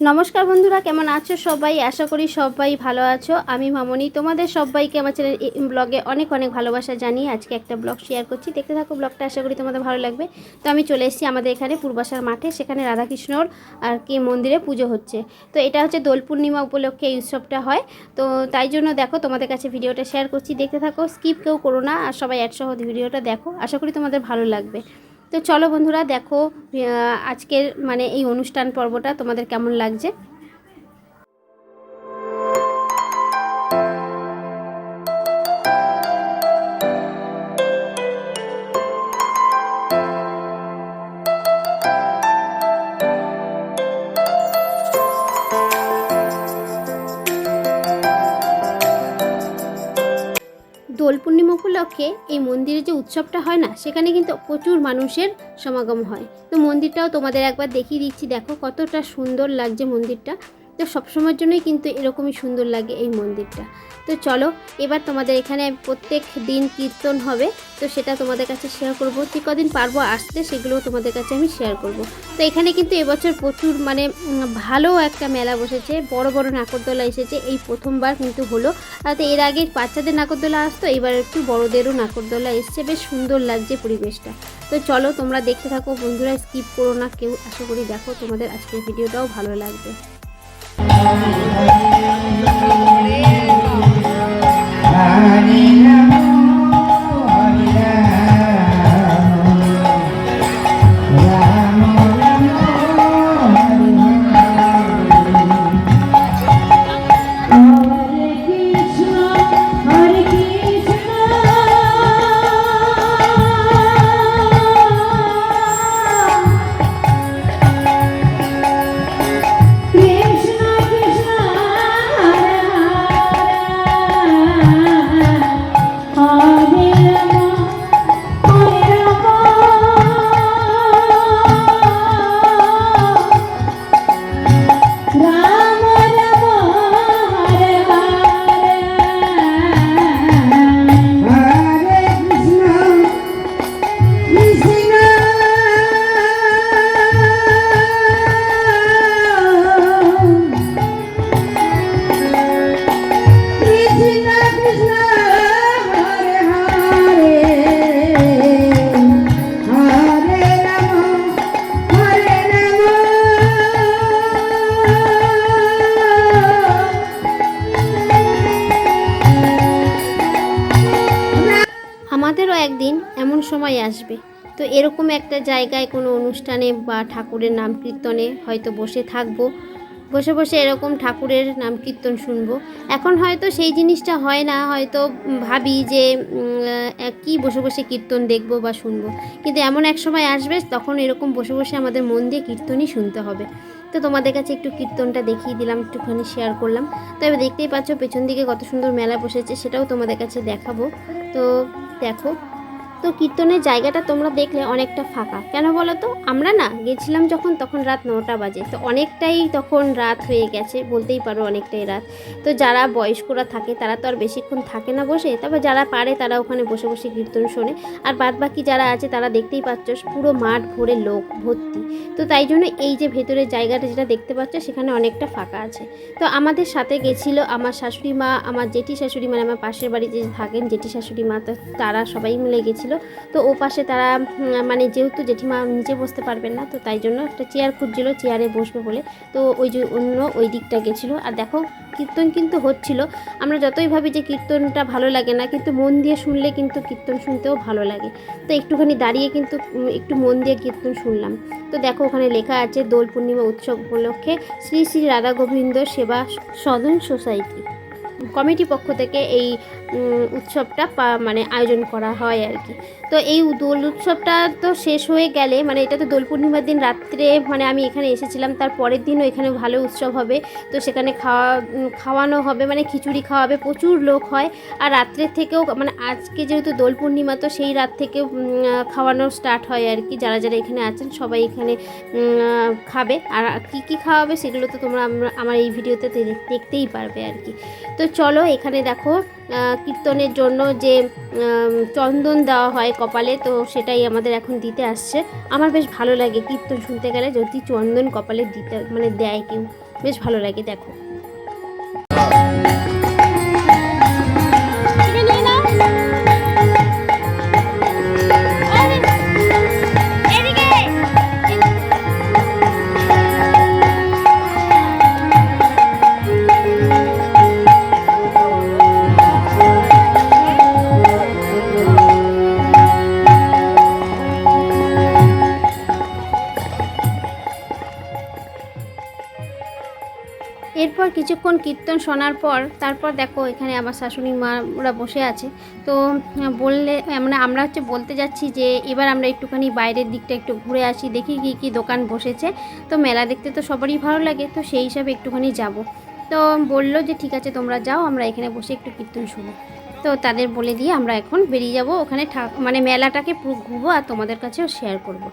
নমস্কার বন্ধুরা, কেমন আছো সবাই? আশা করি সবাই ভালো আছো। আমি মামনি, তোমাদের সবাইকে আমার চ্যানেল ব্লগে অনেক অনেক ভালোবাসা জানিয়ে আজকে একটা ব্লগ শেয়ার করছি। দেখতে থাকো ব্লগটা, আশা করি তোমাদের ভালো লাগবে। তো আমি চলে এসেছি আমাদের এখানে পূর্বাশার মাঠে, সেখানে রাধাকৃষ্ণর আর কি মন্দিরে পুজো হচ্ছে। তো এটা হচ্ছে দোল পূর্ণিমা উপলক্ষে এই উৎসবটা হয়। তো তাই জন্য দেখো, তোমাদের কাছে ভিডিওটা শেয়ার করছি। দেখতে থাকো স্কিপ কেউ করো না, আর সবাই একসহ ভিডিওটা দেখো। আশা করি তোমাদের ভালো লাগবে। তো চলো বন্ধুরা দেখো আজকের মানে এই অনুষ্ঠান পর্বটা তোমাদের কেমন লাগছে? উপলক্ষে এই মন্দিরে যে উৎসবটা হয় না, সেখানে কিন্তু প্রচুর মানুষের সমাগম হয়। তো মন্দিরটাও তোমাদের একবার দেখিয়ে দিচ্ছি। দেখো কতটা সুন্দর লাগছে মন্দিরটা। তো সবসময়ের জন্যই কিন্তু এরকমই সুন্দর লাগে এই মন্দিরটা। তো চলো, এবার তোমাদের এখানে প্রত্যেক দিন কীর্তন হবে, তো সেটা তোমাদের কাছে শেয়ার করব। যে কদিন পারব আসতে সেগুলো তোমাদের কাছে আমি শেয়ার করব। তো এখানে কিন্তু এবছর প্রচুর মানে ভালো একটা মেলা বসেছে, বড় বড় নাকরদোলা এসেছে, এই প্রথমবার কিন্তু হলো। আর তো এর আগে বাচ্চাদের নাকরদোলা আসতো, এবার একটু বড়দেরও নাকরদোলা এসছে, বেশ সুন্দর লাগছে পরিবেশটা। তো চলো, তোমরা দেখতে থাকো, বন্ধুরা স্কিপ করো না, কেউ আশা করি দেখো, তোমাদের আজকের ভিডিওটাও ভালো লাগবে। হরে নমো সময় আসবে। তো এরকম একটা জায়গায় কোনো অনুষ্ঠানে বা ঠাকুরের নাম কীর্তনে হয়তো বসে থাকব। বসে বসে এরকম ঠাকুরের নাম কীর্তন শুনব। এখন হয়তো সেই জিনিসটা হয় না, হয়তো ভাবি যে কি বসে বসে কীর্তন দেখব বা শুনব। কিন্তু এমন এক সময় আসবে তখন এরকম বসে বসে আমাদের মন দিয়ে কীর্তনই শুনতে হবে। তো তোমাদের কাছে একটু কীর্তনটা দেখিয়ে দিলাম, একটুখানি শেয়ার করলাম। তো এবার দেখতেই পাচ্ছ পেছন দিকে কত সুন্দর মেলা বসেছে, সেটাও তোমাদের কাছে দেখাবো। তো দেখো তো কীর্তনের জায়গাটা তোমরা দেখলে অনেকটা ফাঁকা। কেন বলো তো? আমরা না গেছিলাম যখন, তখন রাত নটা বাজে। তো অনেকটাই তখন রাত হয়ে গেছে, বলতেই পারো অনেকটাই রাত। তো যারা বয়স্করা থাকে, তারা তো আর বেশিক্ষণ থাকে না বসে। তবে যারা পারে, তারা ওখানে বসে বসে কীর্তন শোনে। আর বাদ বাকি যারা আছে, তারা দেখতেই পাচ্ছ পুরো মাঠ ভরে লোক ভর্তি। তো তাই জন্য এই যে ভেতরের জায়গাটা যেটা দেখতে পাচ্ছ, সেখানে অনেকটা ফাঁকা আছে। তো আমাদের সাথে গেছিল আমার শাশুড়ি মা, আমার জেঠি শাশুড়ি মানে আমার পাশের বাড়িতে যে থাকেন জেঠি শাশুড়ি মা তারা সবাই মিলে গেছিল। তো ও পাশে তারা মানে যেহেতু জেঠিমা নিচে বসতে পারবেন না, তো তাই জন্য একটা চেয়ার খুঁজছিল চেয়ারে বসবে বলে। তো ওই যে অন্য ওই দিকটা গেছিল। আর দেখো, কীর্তন কিন্তু হচ্ছিল। আমরা যতই ভাবি যে কীর্তনটা ভালো লাগে না, কিন্তু মন দিয়ে শুনলে কিন্তু কীর্তন শুনতেও ভালো লাগে। তো একটুখানি দাঁড়িয়ে কিন্তু একটু মন দিয়ে কীর্তন শুনলাম। তো দেখো, ওখানে লেখা আছে, দোল পূর্ণিমা উৎসব উপলক্ষে শ্রী শ্রী রাধা গোবিন্দ সেবা সদন সোসাইটি। কমিটি পক্ষ থেকে এই উৎসবটা মানে আয়োজন করা হয় আর কি। তো এই দোল উৎসবটা তো শেষ হয়ে গেলে মানে এটা তো দোল পূর্ণিমার দিন রাত্রে মানে আমি এখানে এসেছিলাম, তার পরের দিনও এখানে ভালো উৎসব হবে। তো সেখানে খাওয়া খাওয়ানো হবে মানে খিচুড়ি খাওয়াবে প্রচুর লোক হয়। আর রাত্রের থেকেও মানে আজকে যেহেতু দোল পূর্ণিমা, তো সেই রাত থেকে খাওয়ানো স্টার্ট হয় আর কি। যারা যারা এখানে আছেন, সবাই এখানে খাবে। আর কি কি খাওয়াবে সেগুলো তো তোমরা আমরা এই ভিডিওতে দেখতেই পারবে আর কি। তো চলো, এখানে দেখো কীর্তনের জন্য যে চন্দন দেওয়া হয় কপালে, তো সেটাই আমাদের এখন দিতে আসছে। আমার বেশ ভালো লাগে কীর্তন শুনতে গেলে যদি চন্দন কপালে দিতে মানে দেয় কেউ। বেশ ভালো লাগে, দেখো। কিছুক্ষণ কীর্তন শোনার পর, তারপর দেখো এখানে আমার শাশুড়ি মা ওরা বসে আছে। তো বললে মানে আমরা হচ্ছে বলতে যাচ্ছি যে এবার আমরা একটুখানি বাইরের দিকটা একটু ঘুরে আসি, দেখি কী কী দোকান বসেছে। তো মেলা দেখতে তো সবারই ভালো লাগে, তো সেই হিসাবে একটুখানি যাব। তো বলল যে ঠিক আছে, তোমরা যাও, আমরা এখানে বসে একটু কীর্তন শুনি। তো তাদের বলে দিয়ে আমরা এখন বেরিয়ে যাব। ওখানে মানে মেলাটাকে পুরো ঘুরবো আর তোমাদের কাছেও শেয়ার করব।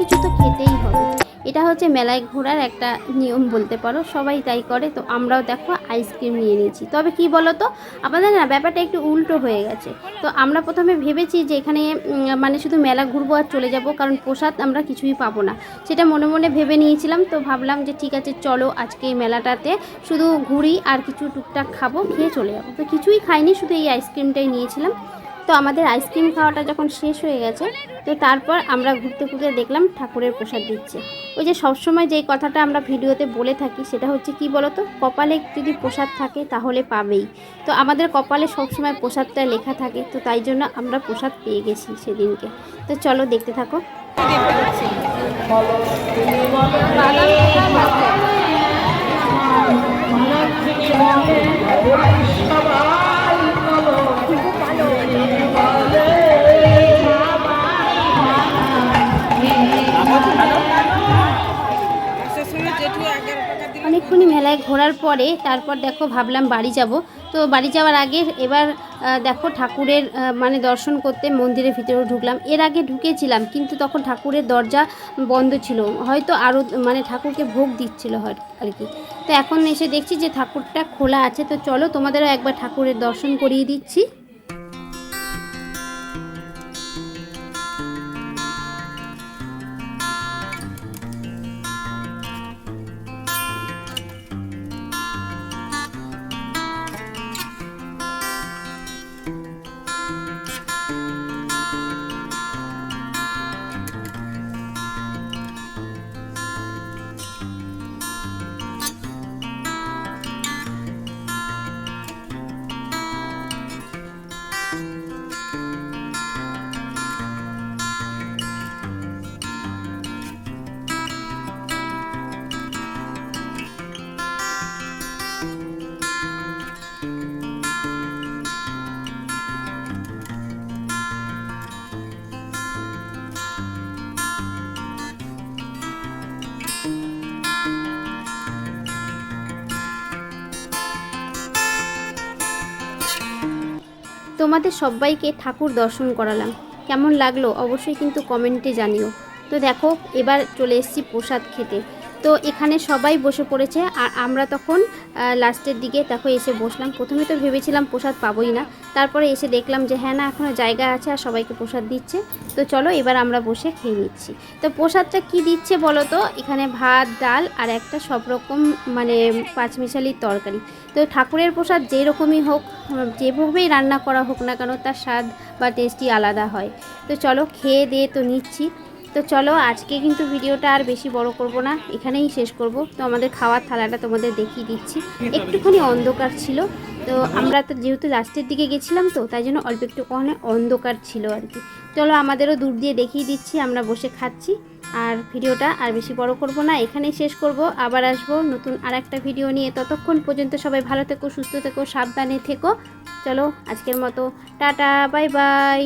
কিছু তো খেতেই হবে। এটা হচ্ছে মেলায় ঘোরার একটা নিয়ম বলতে পারো, সবাই তাই করে। তো আমরাও দেখো আইসক্রিম নিয়ে নিয়েছি। তবে কি বলো তো আমাদের না ব্যাপারটা একটু উল্টো হয়ে গেছে। তো আমরা প্রথমে ভেবেছি যে এখানে মানে শুধু মেলা ঘুরবো আর চলে যাব, কারণ প্রসাদ আমরা কিছুই পাবো না। সেটা মনে মনে ভেবে নিয়েছিলাম, তো ভাবলাম যে ঠিক আছে, চলো আজকে এই মেলাটাতে শুধু ঘুরি আর কিছু টুকটাক খাব, খেয়ে চলে যাব। তো কিছুই খাইনি, শুধু এই আইসক্রিমটাই নিয়েছিলাম। তো আমাদের আইসক্রিম খাওয়াটা যখন শেষ হয়ে গেছে, তো তারপর আমরা ঘুরতে ঘুরতে দেখলাম ঠাকুরের প্রসাদ দিচ্ছে। ওই যে সবসময় যেই কথাটা আমরা ভিডিওতে বলে থাকি, সেটা হচ্ছে কি বলতো? কপালে যদি প্রসাদ থাকে তাহলে পাবেই। তো আমাদের কপালে সবসময় প্রসাদটা লেখা থাকে, তো তাই জন্য আমরা প্রসাদ পেয়ে গেছি সেদিনকে। তো চলো দেখতে থাকো। অনেকক্ষণই মেলায় ঘোরার পরে তারপর দেখো ভাবলাম বাড়ি যাব। তো বাড়ি যাওয়ার আগে এবার দেখো ঠাকুরের মানে দর্শন করতে মন্দিরের ভিতরে ঢুকলাম। এর আগে ঢুকেছিলাম কিন্তু তখন ঠাকুরের দরজা বন্ধ ছিল। হয়তো আরও মানে ঠাকুরকে ভোগ দিচ্ছিল আর কি। তো এখন এসে দেখছি যে ঠাকুরটা খোলা আছে। তো চলো তোমাদেরও একবার ঠাকুরের দর্শন করিয়ে দিচ্ছি। তোমাদের সবাইকে ঠাকুর দর্শন করালাম। কেমন লাগল অবশ্যই কিন্তু কমেন্টে জানিও। তো দেখো, এবার চলে এসেছি প্রসাদ খেতে। তো এখানে সবাই বসে পড়েছে আর আমরা তখন লাস্টের দিকে দেখো এসে বসলাম। প্রথমে তো ভেবেছিলাম প্রসাদ পাবোই না। তারপরে এসে দেখলাম যে হ্যাঁ না এখনও জায়গা আছে আর সবাইকে প্রসাদ দিচ্ছে। তো চলো এবার আমরা বসে খেয়ে নিচ্ছি। তো প্রসাদটা কি দিচ্ছে বলো তো? এখানে ভাত, ডাল আর একটা সব রকম মানে পাঁচমিশালির তরকারি। তো ঠাকুরের প্রসাদ যেরকমই হোক, যেভাবেই রান্না করা হোক না কেন তার স্বাদ বা টেস্টই আলাদা হয়। তো চলো খেয়ে দিয়ে তো নিচ্ছি। তো চলো আজকে কিন্তু ভিডিওটা আর বেশি বড় করব না, এখানেই শেষ করব। তো আমাদের খাওয়ার থালাটা তোমাদের দেখিয়ে দিচ্ছি। একটুখানি অন্ধকার ছিল তো আমরা তো যেহেতু লাস্টের দিকে গেছিলাম তো, তাই জন্য অল্প একটু ওখানে অন্ধকার ছিল আর কি। চলো আমাদেরও দূর দিয়ে দেখিয়ে দিচ্ছি, আমরা বসে খাচ্ছি। আর ভিডিওটা আর বেশি বড় করব না, এখানেই শেষ করব। আবার আসব নতুন আর একটা ভিডিও নিয়ে। ততক্ষণ পর্যন্ত সবাই ভালো থেকো, সুস্থ থেকো, সাবধানে থেকো। চলো আজকের মতো, টাটা, বাই বাই।